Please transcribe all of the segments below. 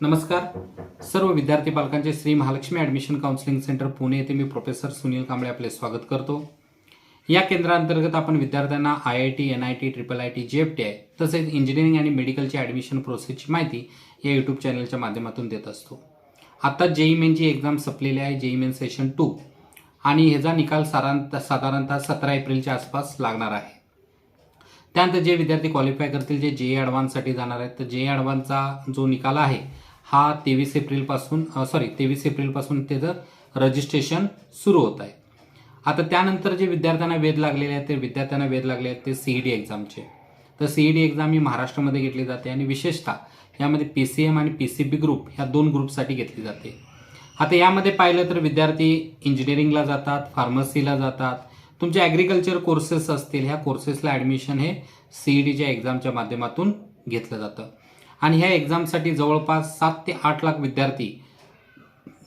नमस्कार. सर्व विद्यार्थी पालकांचे Shri Mahalakshmi admission counselling centre Pune येथे मी प्रोफेसर सुनील कांबळे आपले स्वागत करतो. या केंद्रांतर्गत आपण विद्यार्थ्यांना I I T N I T triple I T J F T I तसेच इंजिनिअरिंग आणि मेडिकलची ॲडमिशन प्रोसेसची माहिती या यूट्यूब चॅनलच्या माध्यमातून देत असतो. आता जेई मेनची एक्झाम संपलेली आहे. जेई मेन सेशन टू आणि ह्याचा निकाल साधारणतः साधारणतः सतरा एप्रिलच्या आसपास लागणार आहे. त्यानंतर जे विद्यार्थी क्वालिफाय करतील जे जे ॲडव्हान्ससाठी जाणार आहेत तर जे ॲडव्हान्सचा जो निकाल आहे हा तेवीस एप्रिलपासून सॉरी तेवीस एप्रिलपासून त्याचं रजिस्ट्रेशन सुरू होत आहे. आता त्यानंतर जे विद्यार्थ्यांना वेध लागलेले आहेत ते विद्यार्थ्यांना वेध लागले आहेत ते सीई डी एक्झामचे तर सीई डी एक्झाम ही महाराष्ट्रामध्ये घेतली जाते आणि विशेषतः यामध्ये पी सी एम आणि पी सी बी ग्रुप ह्या दोन ग्रुपसाठी घेतली जाते. आता यामध्ये पाहिलं तर विद्यार्थी इंजिनिअरिंगला जातात फार्मसीला जातात. तुमचे ॲग्रिकल्चर कोर्सेस असतील ह्या कोर्सेसला ॲडमिशन हे सीईडीच्या एक्झामच्या माध्यमातून घेतलं जातं. आणि ह्या एक्झामसाठी जवळपास सात ते आठ लाख विद्यार्थी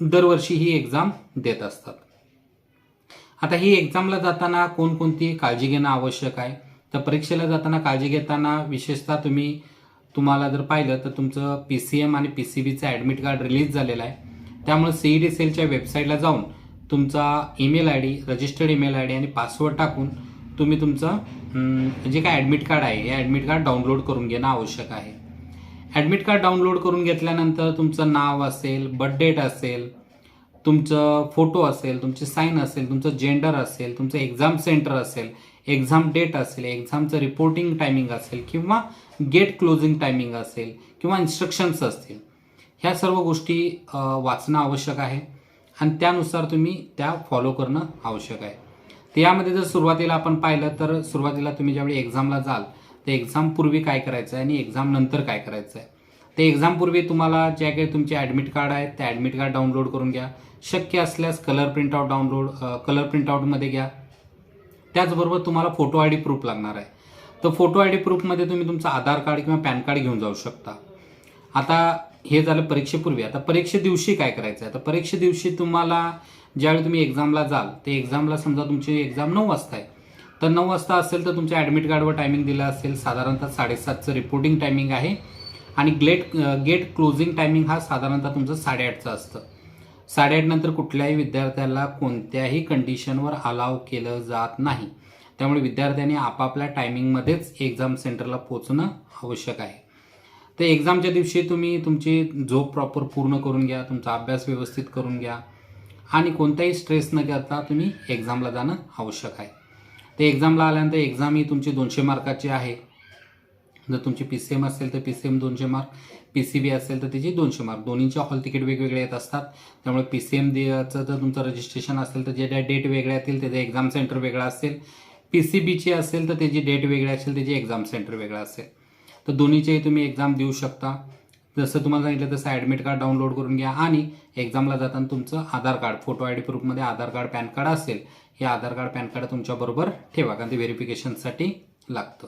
दरवर्षी ही एक्झाम देत असतात. आता ही एक्झामला जाताना कोणकोणती काळजी घेणं आवश्यक आहे? तर परीक्षेला जाताना काळजी घेताना विशेषतः तुम्ही तुम्हाला जर पाहिलं तर तुमचं पी सी एम आणि पी सी बीचं ॲडमिट कार्ड रिलीज झालेलं आहे. त्यामुळे सीई डी सेलच्या वेबसाईटला जाऊन तुमचा email I D registered email I D आणि पासवर्ड टाकून तुम्ही तुमचं जे काय ॲडमिट कार्ड आहे हे ॲडमिट कार्ड डाउनलोड करून घेणं आवश्यक आहे. ॲडमिट कार्ड डाउनलोड करून घेतल्यानंतर तुमचं नाव असेल बर्थ डेट असेल तुमचं फोटो असेल तुमची साईन असेल तुमचं जेंडर असेल तुमचं एक्झाम सेंटर असेल एक्झाम डेट असेल एक्झामचं रिपोर्टिंग टायमिंग असेल किंवा गेट क्लोजिंग टायमिंग असेल किंवा इन्स्ट्रक्शन्स असतील. ह्या सर्व गोष्टी वाचणं आवश्यक आहे आणि त्यानुसार तुम्ही त्या फॉलो करणं आवश्यक आहे. तर यामध्ये जर सुरुवातीला आपण पाहिलं तर सुरुवातीला तुम्ही ज्यावेळी एक्झामला जाल ते एक्झामपूर्वी काय करायचं आहे आणि एक्झाम नंतर काय करायचं आहे. ते एक्झामपूर्वी तुम्हाला ज्या काही तुमचे ॲडमिट कार्ड आहेत ते ॲडमिट कार्ड डाउनलोड करून घ्या. शक्य असल्यास कलर प्रिंटआउट डाउनलोड कलर प्रिंटआउटमध्ये घ्या. त्याचबरोबर तुम्हाला फोटो आय डी प्रूफ लागणार आहे. तर फोटो आय डी प्रूफमध्ये तुम्ही तुमचं आधार कार्ड किंवा पॅन कार्ड घेऊन जाऊ शकता. आता हे झालं परीक्षेपूर्वी. आता परीक्षे दिवशी काय करायचं आहे? तर परीक्षे दिवशी तुम्हाला ज्यावेळी तुम्ही एक्झामला जाल ते एक्झामला समजा तुमची एक्झाम नऊ वाजता आहे. तर नऊ वाजता असेल तर तुमच्या ॲडमिट कार्डवर टायमिंग दिलं असेल. साधारणतः साडेसातचं रिपोर्टिंग टायमिंग आहे. आणि ग्लेट गेट क्लोजिंग टायमिंग हा साधारणतः तुमचं साडेआठचं असतं. साडेआठनंतर कुठल्याही विद्यार्थ्याला कोणत्याही कंडिशनवर अलाव केलं जात नाही. त्यामुळे विद्यार्थ्यांनी आपापल्या टायमिंगमध्येच एक्झाम सेंटरला पोचणं आवश्यक आहे. तर एक्झामच्या दिवशी तुम्ही तुमची झोप प्रॉपर पूर्ण करून घ्या तुमचा अभ्यास व्यवस्थित करून घ्या. आणि कोणताही स्ट्रेस न करता तुम्ही एक्झामला जाणं आवश्यक आहे. ते एक्झामला आल्यानंतर एक्झाम ही तुमची दोनशे मार्काची आहे. जर तुमची पी सी एम असेल तर पी सी एम दोनशे मार्क पी सी बी असेल तर त्याची दोनशे मार्क दोन्हीचे हॉल तिकीट वेगवेगळे येत असतात. त्यामुळे पी सी एम देचं जर तुमचं रजिस्ट्रेशन असेल तर ज्या डेट वेगळ्या येतील त्याचं एक्झाम सेंटर वेगळं असेल. पी सी बीची असेल तर त्याची डेट वेगळी असेल त्याची एक्झाम सेंटर वेगळं असेल. तर दोन्हीचेही तुम्ही एक्झाम देऊ शकता. जसं तुम्हाला सांगितलं तसं ॲडमिट कार्ड डाउनलोड करून घ्या. आणि एक्झामला जाताना तुमचं Aadhaar card photo I D प्रूफमध्ये Aadhaar card PAN card असेल हे आधार कार्ड पॅन कार्ड तुमच्याबरोबर ठेवा कारण ते व्हेरिफिकेशनसाठी लागतं.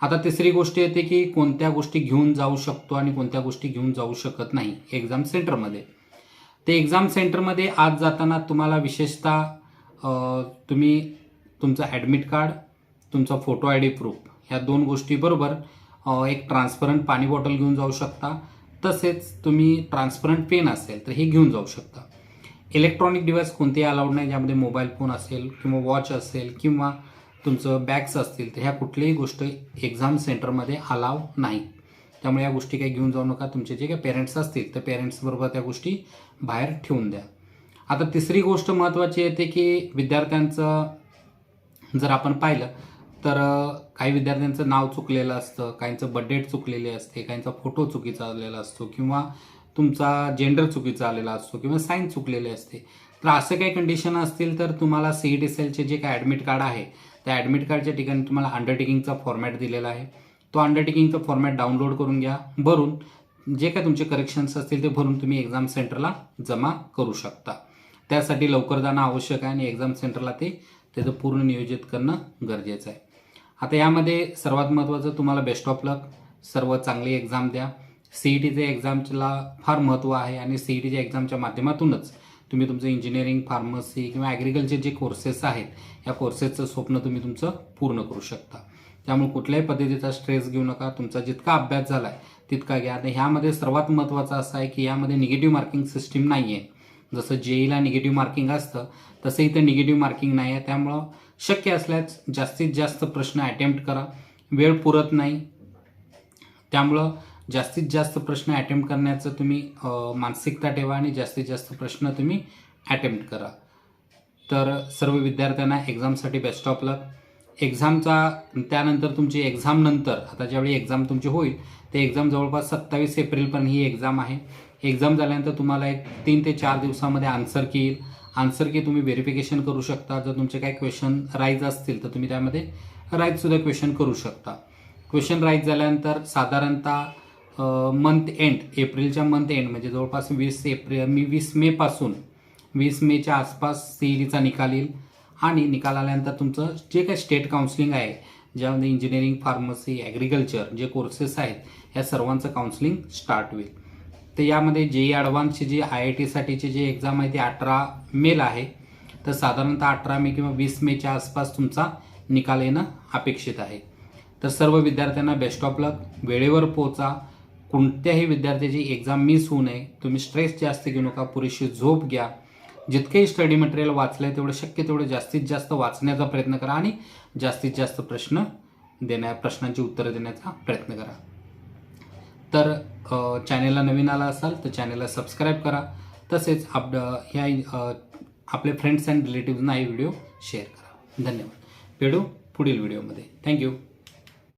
आता तिसरी गोष्ट येते की कोणत्या गोष्टी घेऊन जाऊ शकतो आणि कोणत्या गोष्टी घेऊन जाऊ शकत नाही एक्झाम सेंटरमध्ये ते एक्झाम सेंटरमध्ये आज जाताना तुम्हाला विशेषतः तुम्ही तुमचं ॲडमिट कार्ड तुमचा फोटो आय डी प्रूफ ह्या दोन गोष्टीबरोबर एक ट्रान्सपरंट पाणी बॉटल घेऊन जाऊ शकता. तसेच तुम्ही ट्रान्सपरंट पेन असेल तर हे घेऊन जाऊ शकता. इलेक्ट्रॉनिक डिव्हाइस कोणतेही अलाउड नाही ज्यामध्ये मोबाईल फोन असेल किंवा वॉच असेल किंवा तुमचं बॅग्स असतील तर ह्या कुठलीही गोष्ट एक्झाम सेंटरमध्ये अलाव नाही. त्यामुळे या गोष्टी काही घेऊन जाऊ नका. तुमचे जे काही पेरेंट्स असतील तर पेरेंट्सबरोबर त्या गोष्टी बाहेर ठेवून द्या. आता तिसरी गोष्ट महत्त्वाची येते की विद्यार्थ्यांचं जर आपण पाहिलं तर काही विद्यार्थ्यांचं नाव चुकलेलं असतं काहींचं बड्डेट चुकलेली असते काहींचा फोटो चुकीचा आलेला असतो किंवा तुमचा जेंडर चुकीचा आलेला असतो किंवा साईन चुकलेले असते. तर असं काही कंडिशन असतील तर तुम्हाला सी ई टी सेलचे जे काय ॲडमिट कार्ड आहे त्या ॲडमिट कार्डच्या ठिकाणी तुम्हाला अंडरटेकिंगचा फॉर्मॅट दिलेला आहे. तो अंडरटेकिंगचा फॉर्मॅट डाउनलोड करून घ्या. भरून जे काय तुमचे करेक्शन्स असतील ते भरून तुम्ही एक्झाम सेंटरला जमा करू शकता. त्यासाठी लवकर जाणं आवश्यक आहे आणि एक्झाम सेंटरला ते त्याचं पूर्ण नियोजित करणं गरजेचं आहे. आता यामध्ये सर्वात महत्त्वाचं तुम्हाला बेस्ट ऑफ लक सर्व चांगली एक्झाम द्या. सी ई टीच्या एक्झामला फार महत्त्व आहे आणि सी ई टीच्या एक्झामच्या माध्यमातूनच तुम्ही तुमचं इंजिनिअरिंग फार्मसी किंवा ॲग्रिकल्चर जे कोर्सेस आहेत या कोर्सेसचं स्वप्न तुम्ही तुमचं पूर्ण करू शकता. त्यामुळे कुठल्याही पद्धतीचा स्ट्रेस घेऊ नका. तुमचा जितका अभ्यास झाला आहे तितका घ्या. आणि ह्यामध्ये सर्वात महत्त्वाचं असं आहे की यामध्ये निगेटिव्ह मार्किंग सिस्टीम नाही आहे जसं जेईला निगेटिव्ह मार्किंग असतं तसं इथं निगेटिव्ह मार्किंग नाही आहे त्यामुळं शक्य असल्यास जास्तीत जास्त प्रश्न अटेम्प्ट करा. वेळ पुरत नाही. त्यामुळं जास्तीत जास्त प्रश्न अटेम्प्ट करण्याचं तुम्ही मानसिकता ठेवा आणि जास्तीत जास्त प्रश्न तुम्ही अटेम्प्ट करा. तर सर्व विद्यार्थ्यांना एक्झामसाठी बेस्ट ऑफ लक एक्झामचा त्यानंतर तुमची एक्झाम नंतर आता ज्यावेळी एक्झाम तुमची होईल ते एक्झाम जवळपास सत्तावीस एप्रिलपर्यंत ही एक्झाम आहे. एक्झाम झाल्यानंतर तुम्हाला एक तीन ते चार दिवसामध्ये आन्सर की येईल. आन्सर की तुम्ही व्हेरिफिकेशन करू शकता. जर तुमचे काही क्वेश्चन राईज असतील तर तुम्ही त्यामध्ये राईजसुद्धा क्वेश्चन करू शकता. क्वेश्चन राईज झाल्यानंतर साधारणतः मंथ एंड एप्रिलच्या मंथ एंड म्हणजे जवळपास वीस एप्रिल मी वीस मेपासून वीस मेच्या आसपास सी ईचा निकाल येईल. आणि निकाल आल्यानंतर तुमचं जे काही स्टेट काउन्सिलिंग आहे ज्यामध्ये इंजिनिअरिंग फार्मसी ॲग्रिकल्चर जे कोर्सेस आहेत या सर्वांचं काउन्सिलिंग स्टार्ट होईल. तर यामध्ये जे ई ॲडव्हान्सची जी आय आय टीसाठीची जी एक्झाम आहे ती अठरा मेला आहे. तर साधारणतः अठरा मे किंवा वीस मेच्या आसपास तुमचा निकाल येणं अपेक्षित आहे. तर सर्व विद्यार्थ्यांना बेस्ट ऑफ लक वेळेवर पोचा. कोणत्याही विद्यार्थ्याची एक्झाम मिस होऊ नये. तुम्ही स्ट्रेस जास्त घेऊ नका. पुरेशी झोप घ्या. जितकेही स्टडी मटेरियल वाचलं आहे तेवढं शक्य तेवढं जास्तीत जास्त वाचण्याचा प्रयत्न करा आणि जास्तीत जास्त प्रश्न देण्या प्रश्नांची उत्तरं देण्याचा प्रयत्न करा. तर चॅनेलला नवीन आला असाल तर चॅनेलला सबस्क्राईब करा. तसेच आप ह्या आपले फ्रेंड्स अँड रिलेटिव्हजना हे व्हिडिओ शेअर करा. धन्यवाद. भेटू पुढील व्हिडिओमध्ये थँक्यू